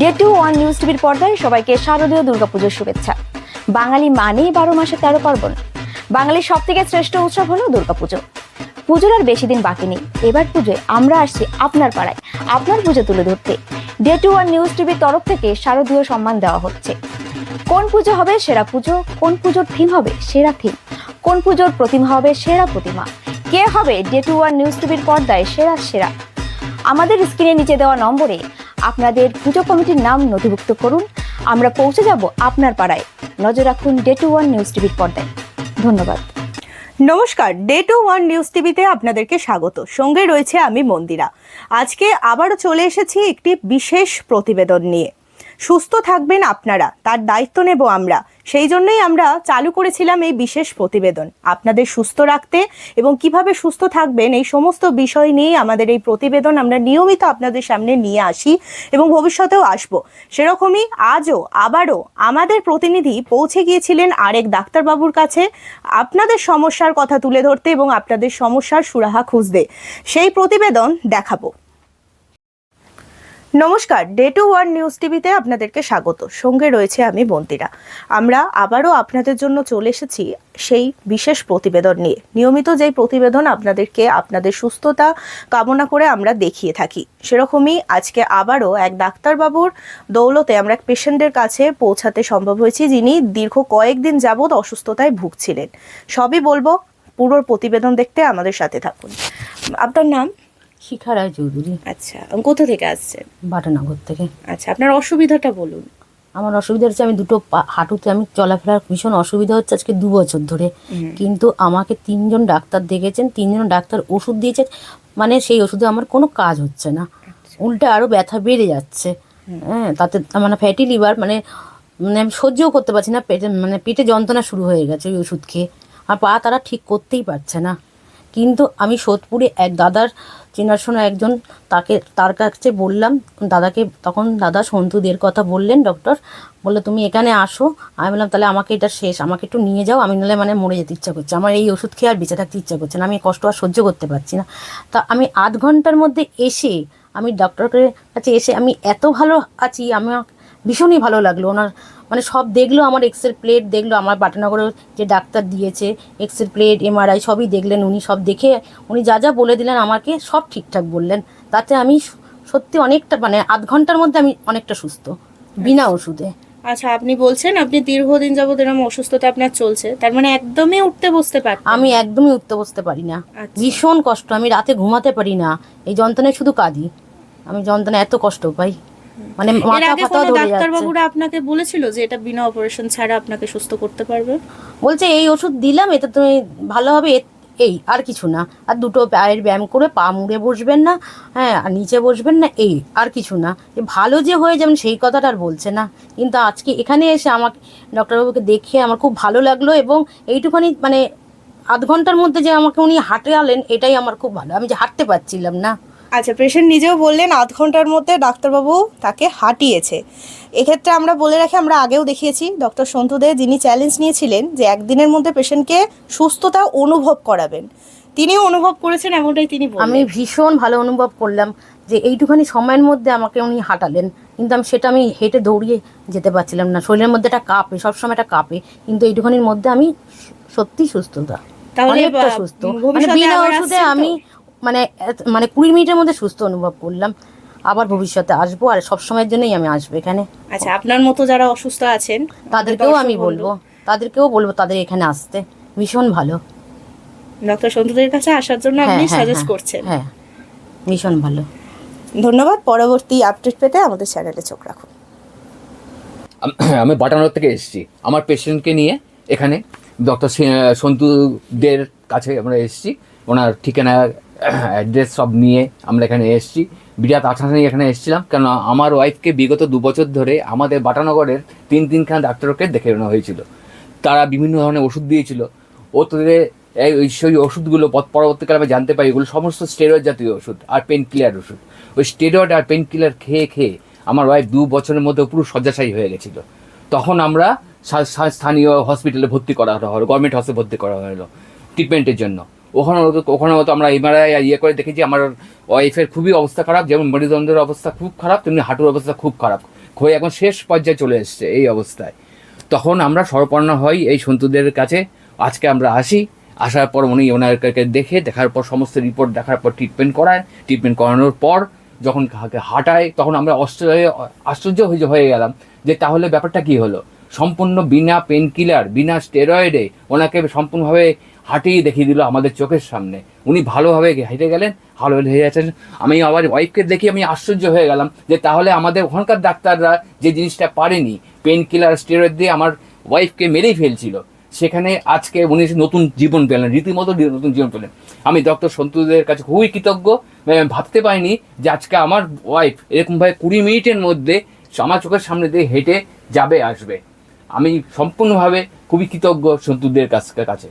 Day to one news টিভির পর্দায় সবাইকে শারদীয় দুর্গাপুজোর শুভেচ্ছা। বাঙালি মানেই বারো মাসে তেরো পার্বণ। বাঙালির সব থেকে শ্রেষ্ঠ উৎসব হলো দুর্গাপুজো। পুজোর আর বেশি দিন বাকি নেই। এবার পুজোয় আমরা আসছি আপনার পাড়ায়। আপনার পুজো তুলে ধরতে। ডে টু ওয়ান নিউজ টিভির তরফ থেকে শারদীয় সম্মান দেওয়া হচ্ছে। কোন পুজো হবে সেরা পুজো? কোন পুজোর থিম হবে সেরা থিম কোন পুজোর প্রতিমা হবে সেরা প্রতিমা? কে হবে ডে টু ওয়ান নিউজ টিভির পর্দায় সেরা সেরা? আমাদের স্ক্রিনের নিচে দেওয়া নম্বরে আপনাদের পুজো কমিটির নাম নথিভুক্ত করুন। আমরা পৌঁছে যাব আপনার পাড়ায়। নজর রাখুন ডে টু ওয়ান নিউজ টিভির পর্দায়। ধন্যবাদ। নমস্কার ডে টু ওয়ান নিউজ টিভিতে আপনাদেরকে স্বাগত। সঙ্গে রয়েছে আমি মন্দিরা। আজকে আবারও চলে এসেছি একটি বিশেষ প্রতিবেদন নিয়ে। সুস্থ থাকবেন আপনারা, তার দায়িত্ব নেব আমরা। সেই জন্যই আমরা চালু করেছিলাম এই বিশেষ প্রতিবেদন। আপনাদের সুস্থ রাখতে এবং কীভাবে সুস্থ থাকবেন এই সমস্ত বিষয় নিয়ে আমাদের এই প্রতিবেদন আমরা নিয়মিত আপনাদের সামনে নিয়ে আসি এবং ভবিষ্যতেও আসব। সেরকমই আজও আবারও আমাদের প্রতিনিধি পৌঁছে গিয়েছিলেন আরেক ডাক্তারবাবুর কাছে আপনাদের সমস্যার কথা তুলে ধরতে এবং আপনাদের সমস্যার সুরাহা খুঁজতে। সেই প্রতিবেদন দেখাবো। নমস্কার ডে টু ওয়ান নিউজ টিভিতে আপনাদেরকে স্বাগত। সঙ্গে রয়েছে আমি বন্তিরা। আমরা আবারও আপনাদের জন্য চলে এসেছি সেই বিশেষ প্রতিবেদন নিয়ে। নিয়মিত যেই প্রতিবেদন আপনাদেরকে আপনাদের সুস্থতা কামনা করে আমরা দেখিয়ে থাকি, সেরকমই আজকে আবারও এক ডাক্তারবাবুর দৌলতে আমরা এক পেশেন্টের কাছে পৌঁছাতে সম্ভব হয়েছি, যিনি দীর্ঘ কয়েকদিন যাবৎ অসুস্থতায় ভুগছিলেন। সবই বলব পুরো প্রতিবেদন দেখতে আমাদের সাথে থাকুন। আপনার নাম? শিখা রায় চৌধুরী আচ্ছা কোথা থেকে আসছেন? বাটানগর থেকে। আচ্ছা আপনার অসুবিধাটা বলুন। আমার অসুবিধা হচ্ছে আমি দুটো হাঁটুতে আমি চলাফেরার ভীষণ অসুবিধা হচ্ছে আজকে দু বছর ধরে। কিন্তু আমাকে তিনজন ডাক্তার দেখেছেন তিনজন ডাক্তার ওষুধ দিয়েছেন মানে সেই ওষুধে আমার কোনো কাজ হচ্ছে না। উল্টে আরও ব্যথা বেড়ে যাচ্ছে। হ্যাঁ তাতে মানে ফ্যাটি লিভার মানে মানে আমি সহ্যও করতে পারছি না পেটে মানে পেটে যন্ত্রণা শুরু হয়ে গেছে ওই ওষুধ খেয়ে। আর পা তারা ঠিক করতেই পারছে না। কিন্তু আমি সোদপুরে এক দাদার চেনাশোনা একজন, তাকে, তার কাছে বললাম, দাদাকে, তখন দাদা সন্তুদের কথা বললেন ডক্টর বলল, তুমি এখানে আসো। আমি বললাম, তাহলে আমাকে এটা শেষ, আমাকে একটু নিয়ে যাও, আমি নাহলে মানে মরে যেতে ইচ্ছা করছে, আমার এই ওষুধ খেয়ে আর বেঁচে থাকতে ইচ্ছা করছে না, আমি কষ্ট আর সহ্য করতে পারছি না। তা আমি আধ ঘণ্টার মধ্যে এসে, আমি ডক্টরের কাছে এসে আমি এত ভালো আছি আমার ভীষণই ভালো লাগল। ওনার মানে সব দেখল আমার এক্স এক্সের প্লেট দেখল আমার বাটানগরের যে ডাক্তার দিয়েছে এক্স এক্সের প্লেট এমআরআই সবই দেখলেন উনি সব দেখে উনি যা যা বলে দিলেন আমাকে সব ঠিকঠাক বললেন। তাতে আমি সত্যি অনেকটা মানে আধ ঘণ্টার মধ্যে আমি অনেকটা সুস্থ বিনা ওষুধে। আচ্ছা আপনি বলছেন আপনি দীর্ঘদিন যাবত এরকম অসুস্থতা আপনার চলছে তার মানে একদমই উঠতে বসতে পারতেন। আমি একদমই উঠতে বসতে পারি না। আচ্ছা। ভীষণ কষ্ট আমি রাতে ঘুমাতে পারি না এই যন্ত্রণায় শুধু কাঁদি। আমি যন্ত্রণা এত কষ্ট পাই। মানে এর মাথা আগে ধরে যাচ্ছে। ডাক্তারবাবুরা আপনাকে বলেছিল যে এটা বিনা অপারেশন ছাড়া আপনাকে সুস্থ করতে পারবে? বলছে এই ওষুধ দিলাম এতে তুমি ভালো হবে এই আর কিছু না। আর দুটো পায়ের ব্যায়াম করে পা মুড়ে বসবেন না হ্যাঁ আর নিচে বসবেন না এই আর কিছু না। ভালো যে হয়ে যাবেন সেই কথাটা আর বলছে না। কিন্তু আজকে এখানে এসে আমাকে ডক্টরবাবুকে দেখে আমার খুব ভালো লাগল এবং এইটুখানি মানে আধ ঘণ্টার মধ্যে যে আমাকে উনি হাঁটে আলেন এটাই আমার খুব ভালো। আমি যে হাঁটতে পারছিলাম না। আচ্ছা পেশেন্ট নিজেও বললেন আধ ঘণ্টার মধ্যে ডাক্তারবাবু তাকে হাঁটিয়েছে। এক্ষেত্রে আমরা বলে রাখি আমরা আগেও দেখিয়েছি ডক্টর সন্তু দে যিনি চ্যালেঞ্জ নিয়েছিলেন যে একদিনের মধ্যে পেশেন্টকে সুস্থতা অনুভব করাবেন। তিনিও অনুভব করেছেন এমনটাই তিনি আমি ভীষণ ভালো অনুভব করলাম যে এইটুখানি সময়ের মধ্যে আমাকে উনি হাঁটালেন। কিন্তু আমি সেটা আমি হেঁটে দৌড়িয়ে যেতে পারছিলাম না। শরীরের মধ্যে একটা কাঁপে সবসময় একটা কাঁপে। কিন্তু এইটুখানির মধ্যে আমি সত্যি সুস্থতা তাহলে সুস্থ। মানে বিনা ওষুধে আমি মানে মানে কুড়ি মিনিটের মধ্যে সুস্থ অনুভব করলাম। আবার ভবিষ্যতে আসব আর সব সময়ের জন্যই আমি আসব এখানে। আচ্ছা আপনার মতো যারা অসুস্থ আছেন তাদেরকেও আমি বলব তাদেরকেও বলব তাদের এখানে আসতে। ভীষণ ভালো। ডক্টর সন্তুদের কাছে আসার জন্য হ্যাঁ আপনি হ্যাঁ সাজেস্ট হ্যাঁ, করছেন। হ্যাঁ ভীষণ ভালো। ধন্যবাদ পরবর্তী আপডেট পেতে আমাদের চ্যানেলে চোখ রাখুন। আমি বাটানোর থেকে এসেছি। আমার পেশেন্টকে নিয়ে এখানে ডক্টর সন্তুদের কাছে আমরা এসেছি। ওনার ঠিকানা অ্যাড্রেস সব নিয়ে আমরা এখানে এসেছি। বিরাট আশা নিয়ে এখানে এসেছিলাম কেন আমার ওয়াইফকে বিগত দু বছর ধরে আমাদের বাটানগরের তিন তিনখানা ডাক্তারকে দেখে নেওয়া হয়েছিল। তারা বিভিন্ন ধরনের ওষুধ দিয়েছিল। ও তোদের এই সেই ওষুধগুলো পর- পরবর্তীকালে আমি জানতে পারি, এগুলো সমস্ত স্টেরয়েড জাতীয় ওষুধ আর পেন কিলার ওষুধ। ওই স্টেরয়েড আর পেন কিলার খেয়ে খেয়ে আমার ওয়াইফ দু বছরের মধ্যে পুরো শয্যাশায়ী হয়ে গেছিল। তখন আমরা স্থানীয় হসপিটালে ভর্তি করা হলো গভর্নমেন্ট হসপিটালে ভর্তি করা হলো ট্রিটমেন্টের জন্য। ওখানে ওখানে তো আমরা এমআরআই ইয়ে করে দেখেছি, আমার ওয়াইফের খুবই অবস্থা খারাপ, যেমন মেরুদণ্ডের অবস্থা খুব খারাপ, তেমনি হাঁটুর অবস্থা খুব খারাপ। হয়ে এখন শেষ পর্যায়ে চলে এসছে এই অবস্থায়। তখন আমরা সরপন্ন হই এই সন্তুদের কাছে। আজকে আমরা আসি, আসার পর উনি ওনাকে দেখে, দেখার পর সমস্ত রিপোর্ট দেখার পর ট্রিটমেন্ট করায়। ট্রিটমেন্ট করানোর পর যখন হাঁটায়, তখন আমরা আশ্চর্য আশ্চর্য হয়ে গেলাম যে তাহলে ব্যাপারটা কি হলো? সম্পূর্ণ বিনা পেন কিলার বিনা স্টেরয়েডে ওনাকে সম্পূর্ণভাবে হাঁটিয়ে দেখিয়ে দিল আমাদের চোখের সামনে। উনি ভালোভাবে হেঁটে গেলেন, ভালো হয়ে গেছেন। আমি আবার ওয়াইফকে দেখি আমি আশ্চর্য হয়ে গেলাম যে তাহলে আমাদের ওখানকার ডাক্তাররা যে জিনিসটা পারেনি পেন কিলার স্টেরয়েড দিয়ে আমার ওয়াইফকে মেরেই ফেলছিল। সেখানে আজকে উনি নতুন জীবন পেলেন, রীতিমতো নতুন জীবন পেলেন। আমি ডক্টর সন্তুদের কাছে খুবই কৃতজ্ঞ। ভাবতে পারিনি যে আজকে আমার ওয়াইফ এরকমভাবে কুড়ি মিনিটের মধ্যে আমার চোখের সামনে দিয়ে হেঁটে যাবে, আসবে। আমি সম্পূর্ণভাবে খুবই কৃতজ্ঞ সন্তুদের কাছ কাছে।